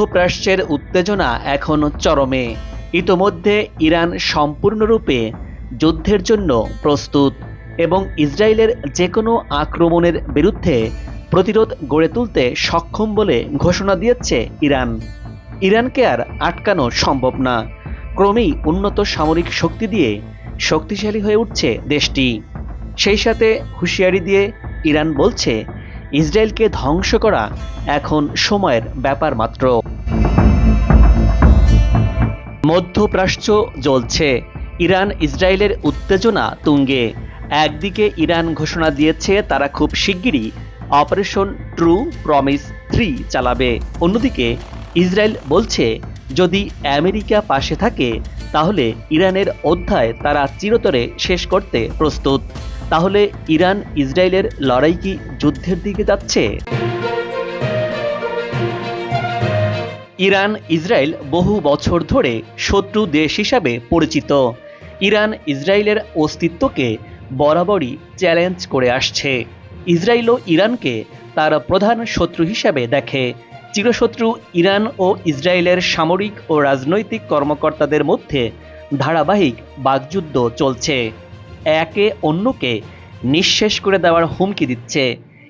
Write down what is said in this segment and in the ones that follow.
মধ্যপ্রাচ্যের উত্তেজনা এখন চরমে। ইতোমধ্যে ইরান সম্পূর্ণরূপে যুদ্ধের জন্য প্রস্তুত এবং ইসরায়েলের যে কোনো আক্রমণের বিরুদ্ধে প্রতিরোধ গড়ে তুলতে সক্ষম বলে ঘোষণা দিয়েছে ইরান। ইরানকে আর আটকানো সম্ভব না। ক্রমেই উন্নত সামরিক শক্তি দিয়ে শক্তিশালী হয়ে উঠছে দেশটি। সেই সাথে হুঁশিয়ারি দিয়ে ইরান বলছে, ইসরায়েলকে ধ্বংস করা এখন সময়ের ব্যাপার মাত্র। মধ্যপ্রাচ্য জ্বলছে। ইরান ইসরায়েলের উত্তেজনা তুঙ্গে। একদিকে ইরান ঘোষণা দিয়েছে তারা খুব শিগগিরই অপারেশন ট্রু প্রমিস থ্রি চালাবে। অন্যদিকে ইসরায়েল বলছে, যদি আমেরিকা পাশে থাকে, তাহলে ইরানের অধ্যায় তারা চিরতরে শেষ করতে প্রস্তুত। তাহলে ইরান ইসরায়েলের লড়াই কি যুদ্ধের দিকে যাচ্ছে? ইরান, ইসরায়েল বহু বছর ধরে শত্রু দেশ হিসাবে পরিচিত। ইরান, ইসরায়েলের অস্তিত্বকে বরাবরই চ্যালেঞ্জ করে আসছে। ইসরায়েলও ইরানকে তার প্রধান শত্রু হিসাবে দেখে। চিরশত্রু ইরান ও ইসরায়েলের সামরিক ও রাজনৈতিক কর্মকর্তাদের মধ্যে ধারাবাহিক বাগযুদ্ধ চলছে। একে অন্যকে নিঃশেষ করে দেওয়ার হুমকি দিচ্ছে।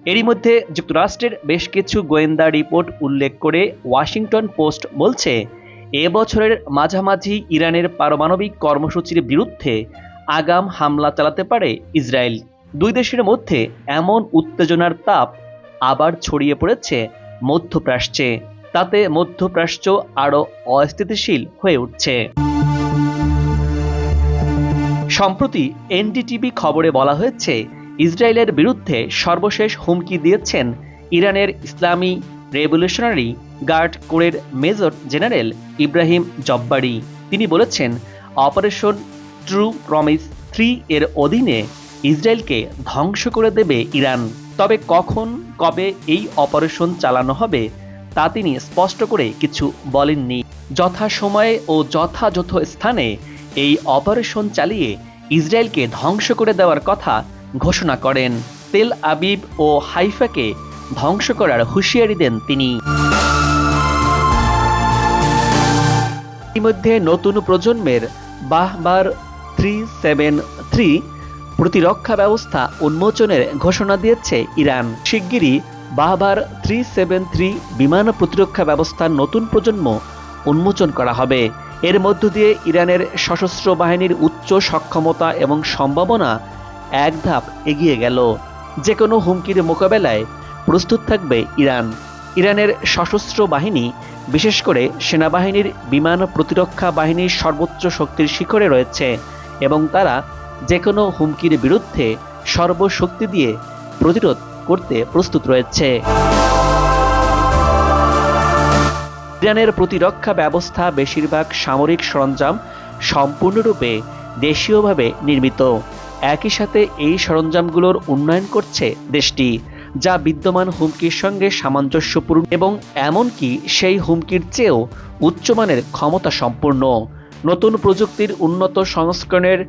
এরই মধ্যে যুক্তরাষ্ট্রের বেশ কিছু গোয়েন্দা রিপোর্ট উল্লেখ করে ওয়াশিংটন পোস্ট বলছে, এ বছরের মাঝামাঝি ইরানের পারমাণবিক কর্মসূচির বিরুদ্ধে আগাম হামলা চালাতে পারে ইসরায়েল। দুই দেশের মধ্যে এমন উত্তেজনার তাপ আবার ছড়িয়ে পড়েছে মধ্যপ্রাচ্যে। তাতে মধ্যপ্রাচ্য আরও অস্থিতিশীল হয়ে উঠছে। সম্প্রতি এনডিটিভি খবরে বলা হয়েছে ইসরায়েলের বিরুদ্ধে সর্বশেষ হুমকি দিয়েছেন ইরানের ইসলামী রেভলিউশনারি গার্ড কোরের মেজর জেনারেল ইব্রাহিম জব্বারি। তিনি বলেছেন, অপারেশন ট্রু প্রমিস থ্রি এর অধীনে ইসরায়েলকে ধ্বংস করে দেবে ইরান। তবে কখন, কবে এই অপারেশন চালানো হবে, তা তিনি স্পষ্ট করে কিছু বলেননি। যথাসময়ে ও যথাযথ স্থানে এই অপারেশন চালিয়ে ইসরায়েলকে ধ্বংস করে দেওয়ার কথা ঘোষণা করেন। তেল আবিব ও হাইফাকে ধ্বংস করার হুঁশিয়ারি দেন তিনি। ইতিমধ্যে নতুন প্রজন্মের বাহবার থ্রি সেভেন থ্রি প্রতিরক্ষা ব্যবস্থা উন্মোচনের ঘোষণা দিয়েছে ইরান। শিগগিরই বাহবার থ্রি সেভেন থ্রি বিমান প্রতিরক্ষা ব্যবস্থার নতুন প্রজন্ম উন্মোচন করা হবে। এর মধ্য দিয়ে ইরানের সশস্ত্র বাহিনীর উচ্চ সক্ষমতা এবং সম্ভাবনা এক ধাপ এগিয়ে গেল। যে কোনো হুমকির মোকাবেলায় প্রস্তুত থাকবে ইরান। ইরানের সশস্ত্র বাহিনী, বিশেষ করে সেনাবাহিনীর বিমান প্রতিরক্ষা বাহিনীর সর্বোচ্চ শক্তির শিখরে রয়েছে এবং তারা যে কোনো হুমকির বিরুদ্ধে সর্বশক্তি দিয়ে প্রতিরোধ করতে প্রস্তুত রয়েছে। ইরানের প্রতিরক্ষা ব্যবস্থা বেশিরভাগ সামরিক সরঞ্জাম সম্পূর্ণরূপে দেশীয়ভাবে নির্মিত। একই সাথে এই সরঞ্জামগুলোর উন্নয়ন করছে দেশটি, যা বিদ্যমান হুমকির সঙ্গে সামঞ্জস্যপূর্ণ এবং এমনকি সেই হুমকির চেয়েও উচ্চমানের ক্ষমতা সম্পূর্ণ। নতুন প্রযুক্তির উন্নত সংস্করণের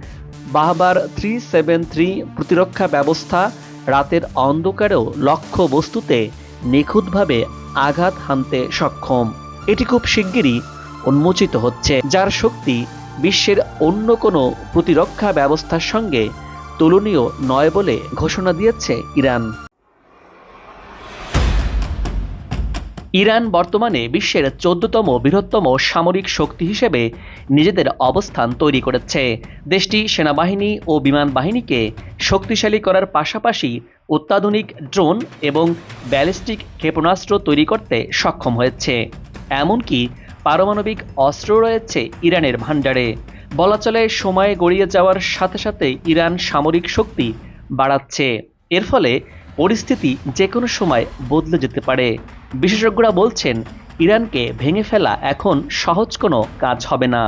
বাহবার থ্রি সেভেন থ্রি প্রতিরক্ষা ব্যবস্থা রাতের অন্ধকারেও লক্ষ্য বস্তুতে নিখুঁতভাবে আঘাত হানতে সক্ষম। এটি খুব শিগগিরই উন্মোচিত হচ্ছে, যার শক্তি বিশ্বের অন্য কোনো প্রতিরক্ষা ব্যবস্থার সঙ্গে তুলনীয় নয় বলে ঘোষণা দিয়েছে ইরান। ইরান বর্তমানে বিশ্বের চোদ্দতম বৃহত্তম সামরিক শক্তি হিসেবে নিজেদের অবস্থান তৈরি করেছে। দেশটি সেনাবাহিনী ও বিমান বাহিনীকে শক্তিশালী করার পাশাপাশি অত্যাধুনিক ড্রোন এবং ব্যালিস্টিক ক্ষেপণাস্ত্র তৈরি করতে সক্ষম হয়েছে। এমনকি পারমাণবিক অস্ত্র রয়েছে ইরানের ভাণ্ডারে। বলা চলে, সময় গড়িয়ে যাওয়ার সাথে সাথে ইরান সামরিক শক্তি বাড়াচ্ছে। এর ফলে পরিস্থিতি যে কোনো সময় বদলে যেতে পারে। বিশেষজ্ঞরা বলছেন, ইরানকে ভেঙে ফেলা এখন সহজ কোনো কাজ হবে না।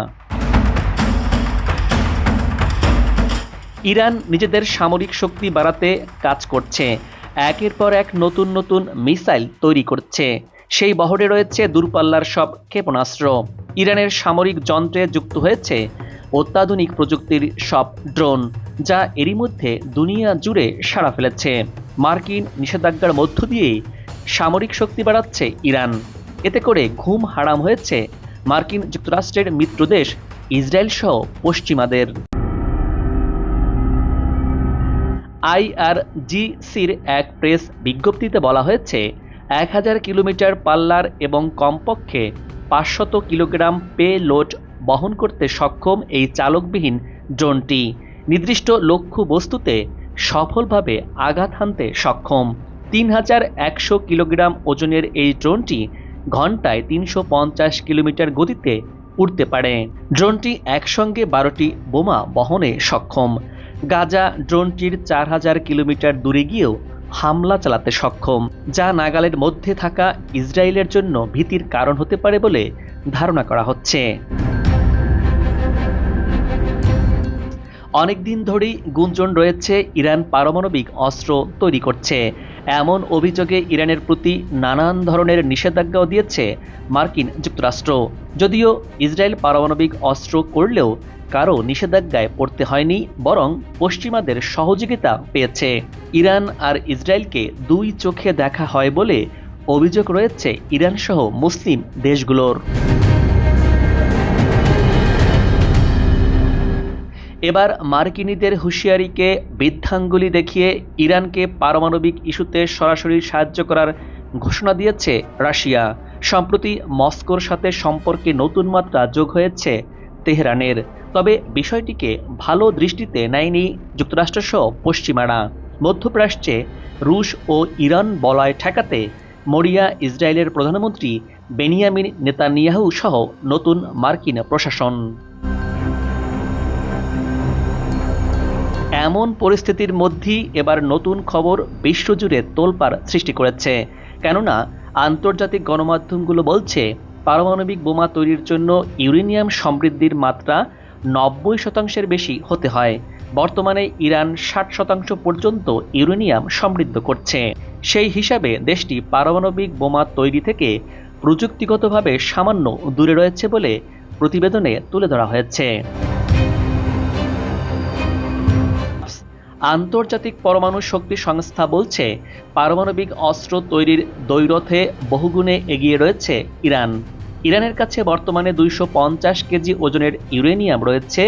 ইরান নিজেদের সামরিক শক্তি বাড়াতে কাজ করছে। একের পর এক নতুন নতুন মিসাইল তৈরি করছে। সেই বহরে রয়েছে দূরপাল্লার সব ক্ষেপণাস্ত্র। ইরানের সামরিক যন্ত্রে যুক্ত হয়েছে অত্যাধুনিক প্রযুক্তির সব ড্রোন, যা এরই মধ্যে দুনিয়া জুড়ে সাড়া ফেলেছে। মার্কিন নিষেধাজ্ঞার মধ্য দিয়েই সামরিক শক্তি বাড়াচ্ছে ইরান। এতে করে ঘুম হারাম হয়েছে মার্কিন যুক্তরাষ্ট্রের মিত্রদেশ ইসরায়েল সহ পশ্চিমাদের। আইআরজিসির এক প্রেস বিজ্ঞপ্তিতে বলা হয়েছে এক হাজার কিলোমিটার পাল্লার এবং কমপক্ষে পাঁচশত কিলোগ্রাম পে লোড বহন করতে সক্ষম এই চালকবিহীন ড্রোনটি নির্দিষ্ট লক্ষ্য বস্তুতে সফলভাবে আঘাত হানতে সক্ষম। তিন হাজার একশো কিলোগ্রাম ওজনের এই ড্রোনটি ঘন্টায় তিনশো পঞ্চাশ কিলোমিটার গতিতে উড়তে পারে। ড্রোনটি একসঙ্গে বারোটি বোমা বহনে সক্ষম। গাজা ড্রোনটির চার হাজার কিলোমিটার দূরে গিয়েও হামলা চালাতে সক্ষম, যা নাগালের মধ্যে থাকা ইসরায়েলের জন্য ভীতির কারণ হতে পারে বলে ধারণা করা হচ্ছে। অনেকদিন ধরেই গুঞ্জন রয়েছে ইরান পারমাণবিক অস্ত্র তৈরি করছে। এমন অভিযোগে ইরানের প্রতি নানান ধরনের নিষেধাজ্ঞাও দিয়েছে মার্কিন যুক্তরাষ্ট্র। যদিও ইসরায়েল পারমাণবিক অস্ত্র করলেও কারও নিষেধাজ্ঞায় পড়তে হয়নি, বরং পশ্চিমাদের সহযোগিতা পেয়েছে। ইরান আর ইসরায়েলকে দুই চোখে দেখা হয় বলে অভিযোগ রয়েছে ইরান সহ মুসলিম দেশগুলোর। এবার মার্কিনীদের হুঁশিয়ারিকে বৃদ্ধাঙ্গুলি দেখিয়ে ইরানকে পারমাণবিক ইস্যুতে সরাসরি সাহায্য করার ঘোষণা দিয়েছে রাশিয়া। সম্প্রতি মস্কোর সাথে সম্পর্কে নতুন মাত্রা যোগ হয়েছে তেহরানের। তবে বিষয়টিকে ভালো দৃষ্টিতে নেয়নি যুক্তরাষ্ট্রসহ পশ্চিমারা। মধ্যপ্রাচ্যে রুশ ও ইরান বলয় ঠেকাতে মরিয়া ইসরায়েলের প্রধানমন্ত্রী বেনিয়ামিন নেতানিয়াহু সহ নতুন মার্কিন প্রশাসন। এমন পরিস্থিতির মধ্যেই এবার নতুন খবর বিশ্বজুড়ে তোলপাড় সৃষ্টি করেছে। কেননা, আন্তর্জাতিক গণমাধ্যমগুলো বলছে পারমাণবিক বোমা তৈরির জন্য ইউরেনিয়াম সমৃদ্ধির মাত্রা নব্বই শতাংশের বেশি হতে হয়। বর্তমানে ইরান ষাট শতাংশ পর্যন্ত ইউরেনিয়াম সমৃদ্ধ করছে। সেই হিসাবে দেশটি পারমাণবিক বোমা তৈরি থেকে প্রযুক্তিগতভাবে সামান্য দূরে রয়েছে বলে প্রতিবেদনে তুলে ধরা হয়েছে। আন্তর্জাতিক পরমাণু শক্তি সংস্থা বলছে, পারমাণবিক অস্ত্র তৈরির দৈরথে বহুগুণে এগিয়ে রয়েছে ইরান। ইরানের কাছে বর্তমানে দুইশো পঞ্চাশ কেজি ওজনের ইউরেনিয়াম রয়েছে,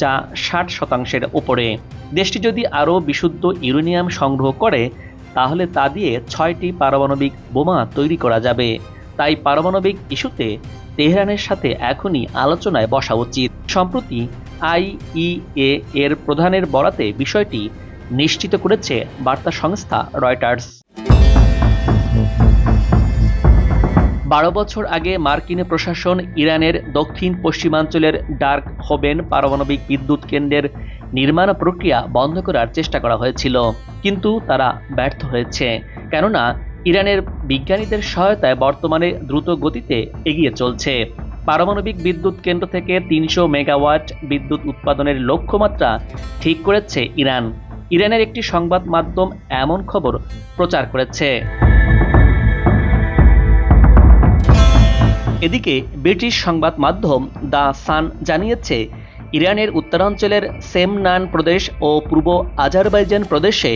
যা ষাট শতাংশের ওপরে দেশটি যদি আরও বিশুদ্ধ ইউরেনিয়াম সংগ্রহ করে, তাহলে তা দিয়ে ছয়টি পারমাণবিক বোমা তৈরি করা যাবে। তাই পারমাণবিক ইস্যুতে তেহরানের সাথে এখনই আলোচনায় বসা উচিত। সম্প্রতি আইইএ এর প্রধানের বরাতে বিষয়টি নিশ্চিত করেছে বার্তা সংস্থা রয়টার্স। বারো বছর আগে মার্কিন প্রশাসন ইরানের দক্ষিণ পশ্চিমাঞ্চলের ডার্ক হোবেন পারমাণবিক বিদ্যুৎ কেন্দ্রের নির্মাণ প্রক্রিয়া বন্ধ করার চেষ্টা করা হয়েছিল, কিন্তু তারা ব্যর্থ হয়েছে। কেননা, ইরানের বিজ্ঞানীদের সহায়তায় বর্তমানে দ্রুত গতিতে এগিয়ে চলছে। পারমাণবিক বিদ্যুৎ কেন্দ্র থেকে তিনশো মেগাওয়াট বিদ্যুৎ উৎপাদনের লক্ষ্যমাত্রা ঠিক করেছে ইরান। ইরানের একটি সংবাদ মাধ্যম এমন খবর প্রচার করেছে। এদিকে ব্রিটিশ সংবাদ মাধ্যম দ্য সান জানিয়েছে, ইরানের উত্তরাঞ্চলের সেমনান প্রদেশ ও পূর্ব আজারবাইজান প্রদেশে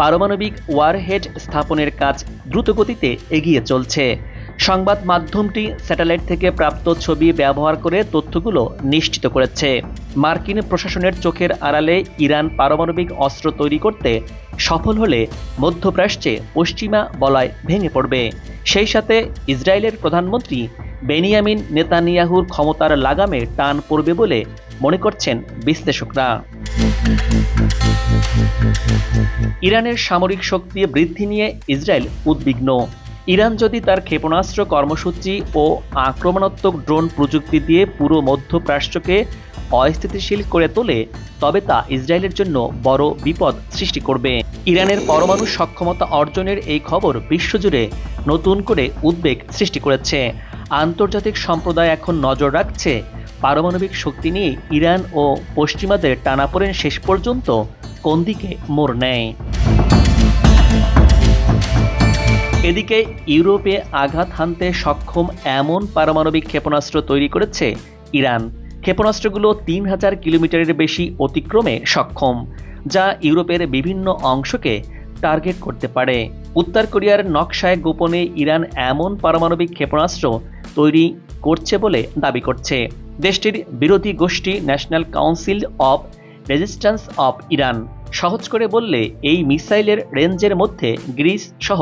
পারমাণবিক ওয়ারহেড স্থাপনের কাজ দ্রুতগতিতে এগিয়ে চলছে। সংবাদ মাধ্যমটি স্যাটেলাইট থেকে প্রাপ্ত ছবি ব্যবহার করে তথ্যগুলো নিশ্চিত করেছে। মার্কিন প্রশাসনের চোখের আড়ালে ইরান পারমাণবিক অস্ত্র তৈরি করতে সফল হলে মধ্যপ্রাচ্যে পশ্চিমা বলয় ভেঙে পড়বে। সেই সাথে ইসরায়েলের প্রধানমন্ত্রী বেনিয়ামিন নেতানিয়াহুর ক্ষমতার লাগামে টান পড়বে বলে মনে করছেন বিশ্লেষকরা। ইরানের সামরিক শক্তি বৃদ্ধি নিয়ে ইসরায়েল উদ্বিগ্ন। ইরান যদি তার ক্ষেপণাস্ত্র কর্মসূচি ও আক্রমণাত্মক ড্রোন প্রযুক্তি দিয়ে পুরো মধ্যপ্রাচ্যকে অস্থিতিশীল করে তোলে, তবে তা ইসরায়েলের জন্য বড় বিপদ সৃষ্টি করবে। ইরানের পরমাণু সক্ষমতা অর্জনের এই খবর বিশ্বজুড়ে নতুন করে উদ্বেগ সৃষ্টি করেছে। আন্তর্জাতিক সম্প্রদায় এখন নজর রাখছে, পারমাণবিক শক্তি নিয়ে ইরান ও পশ্চিমাদের টানাপোড়েন শেষ পর্যন্ত কোন দিকে মোড় নেয়। এদিকে ইউরোপে আঘাত হানতে সক্ষম এমন পারমাণবিক ক্ষেপণাস্ত্র তৈরি করেছে ইরান। ক্ষেপণাস্ত্রগুলো তিন হাজার কিলোমিটারের বেশি অতিক্রমে সক্ষম, যা ইউরোপের বিভিন্ন অংশকে টার্গেট করতে পারে। উত্তর কোরিয়ার নকশায় গোপনে ইরান এমন পারমাণবিক ক্ষেপণাস্ত্র তৈরি করছে বলে দাবি করছে। দেশটির বিরোধী গোষ্ঠী national council of resistance of Iran সহজ করে বললে, এই মিসাইলের রেঞ্জের মধ্যে গ্রিস সহ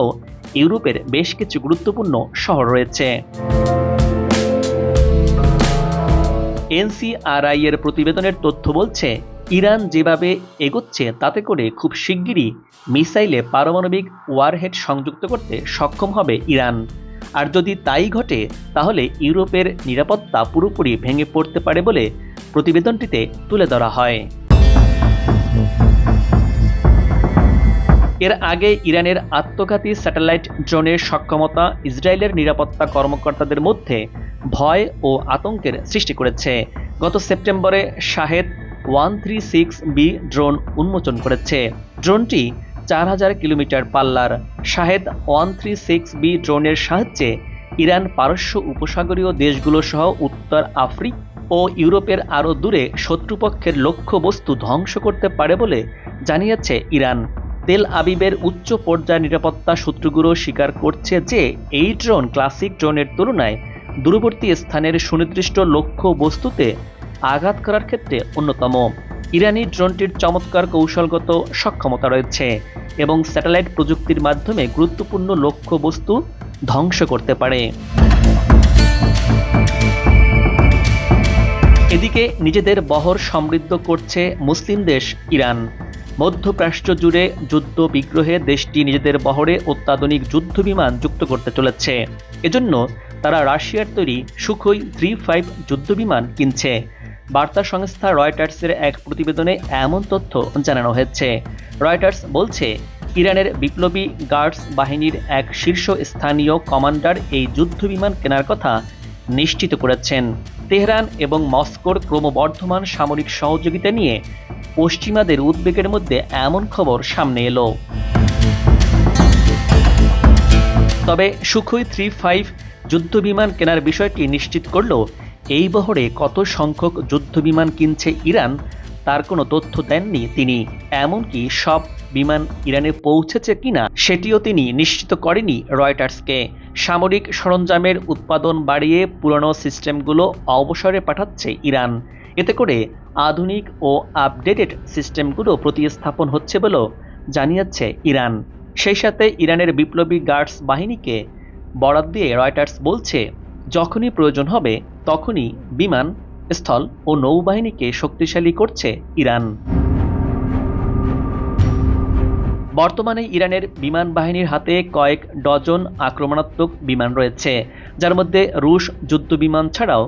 ইউরোপের বেশ কিছু গুরুত্বপূর্ণ শহর রয়েছে। এনসিআরআই এর প্রতিবেদনের তথ্য বলছে, ইরান যেভাবে এগোচ্ছে তাতে করে খুব শিগগিরই মিসাইলে পারমাণবিক ওয়ারহেড সংযুক্ত করতে সক্ষম হবে ইরান। আর যদি তাই ঘটে, তাহলে ইউরোপের নিরাপত্তা পুরোপুরি ভেঙে পড়তে পারে বলে প্রতিবেদনটিতে তুলে ধরা হয়। এর আগে ইরানের আত্মঘাতী স্যাটেলাইট ড্রোনের সক্ষমতা ইসরায়েলের নিরাপত্তা কর্মকর্তাদের মধ্যে ভয় ও আতঙ্কের সৃষ্টি করেছে। গত সেপ্টেম্বরে Shahed one three six B drone উন্মোচন করেছে। ড্রোনটি চার হাজার কিলোমিটার পাল্লার Shahed one three six B ড্রোনের সাহায্যে ইরান পারস্য উপসাগরীয় দেশগুলো সহ উত্তর আফ্রিকা ও ইউরোপের আরও দূরে শত্রুপক্ষের লক্ষ্যবস্তু ধ্বংস করতে পারে বলে জানিয়েছে ইরান। তেল আবিবের উচ্চ পর্যায় নিরাপত্তা সূত্রগুলো স্বীকার করছে যে, এই ড্রোন ক্লাসিক ড্রোনের তুলনায় দূরবর্তী স্থানের সুনির্দিষ্ট লক্ষ্য বস্তুতে আঘাত করার ক্ষেত্রে অন্যতম। ইরানি ড্রোনটির চমৎকার কৌশলগত সক্ষমতা রয়েছে এবং স্যাটেলাইট প্রযুক্তির মাধ্যমে গুরুত্বপূর্ণ লক্ষ্য বস্তু ধ্বংস করতে পারে। এদিকে নিজেদের বহর সমৃদ্ধ করছে মুসলিম দেশ ইরান। মধ্যপ্রাচ্য জুড়ে যুদ্ধ বিগ্রহে দেশটি নিজেদের বহরে অত্যাধুনিক যুদ্ধ বিমান যুক্ত করতে চলেছে। এজন্য তারা রাশিয়ার তৈরি সুখই থ্রি ফাইভ যুদ্ধ বিমান কিনছে। বার্তা সংস্থা রয়টার্সের এক প্রতিবেদনে এমন তথ্য জানানো হয়েছে। রয়টার্স বলছে, ইরানের বিপ্লবী গার্ডস বাহিনীর এক শীর্ষ স্থানীয় কমান্ডার এই যুদ্ধ বিমান কেনার কথা নিশ্চিত করেছেন। তেহরান এবং মস্কোর ক্রমবর্ধমান সামরিক সহযোগিতা নিয়ে পশ্চিমাদের উদ্বেগের মধ্যে এমন খবর সামনে এলো। তবে সুখই থ্রি ফাইভ যুদ্ধ বিমান কেনার বিষয়টি নিশ্চিত করল, এই বহরে কত সংখ্যক যুদ্ধ বিমান কিনছে ইরান, তার কোনো তথ্য দেননি তিনি, এমনকি সব বিমান ইরানে পৌঁছেছে কিনা সেটিও তিনি নিশ্চিত করেনি রয়টার্সকে। সামরিক সরঞ্জামের উৎপাদন বাড়িয়ে পুরনো সিস্টেমগুলো অবসরে পাঠাচ্ছে ইরান। এতে করে আধুনিক ও আপডেটেড সিস্টেমগুলো প্রতিস্থাপন হচ্ছে বলেও জানিয়েছে ইরান। সেই সাথে ইরানের বিপ্লবী গার্ডস বাহিনীকে বরাদ দিয়ে রয়টার্স বলছে, যখনই প্রয়োজন হবে, তখনই বিমান স্থল ও নৌবাহিনীকে শক্তিশালী করছে ইরান। বর্তমানে ইরানের বিমান বাহিনীর হাতে কয়েক ডজন আক্রমণাত্মক বিমান রয়েছে, যার মধ্যে রুশ যুদ্ধ বিমান ছাড়াও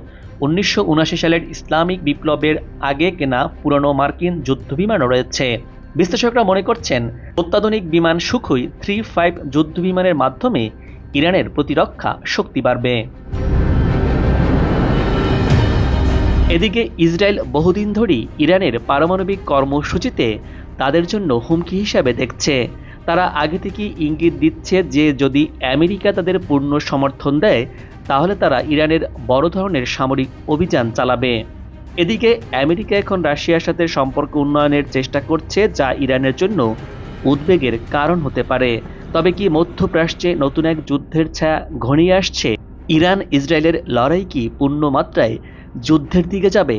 উনিশশো সালের ইসলামিক বিপ্লবের আগে কেনা পুরনো মার্কিন যুদ্ধ বিমানও রয়েছে। বিশ্লেষকরা মনে করছেন, অত্যাধুনিক বিমান সুখই থ্রি ফাইভ যুদ্ধ বিমানের মাধ্যমে ইরানের প্রতিরক্ষা শক্তি বাড়বে। এদিকে ইসরায়েল বহুদিন ধরেই ইরানের পারমাণবিক কর্মসূচিতে তাদের জন্য হুমকি হিসাবে দেখছে। তারা আগে থেকেই ইঙ্গিত দিচ্ছে যে যদি আমেরিকা তাদের পূর্ণ সমর্থন দেয়, তাহলে তারা ইরানের বড় ধরনের সামরিক অভিযান চালাবে। এদিকে আমেরিকা এখন রাশিয়ার সাথে সম্পর্ক উন্নয়নের চেষ্টা করছে, যা ইরানের জন্য উদ্বেগের কারণ হতে পারে। তবে কি মধ্যপ্রাচ্যে নতুন এক যুদ্ধের ছায়া ঘনিয়ে আসছে? ইরান ইসরায়েলের লড়াই কি পূর্ণ মাত্রায় যুদ্ধের দিকে যাবে?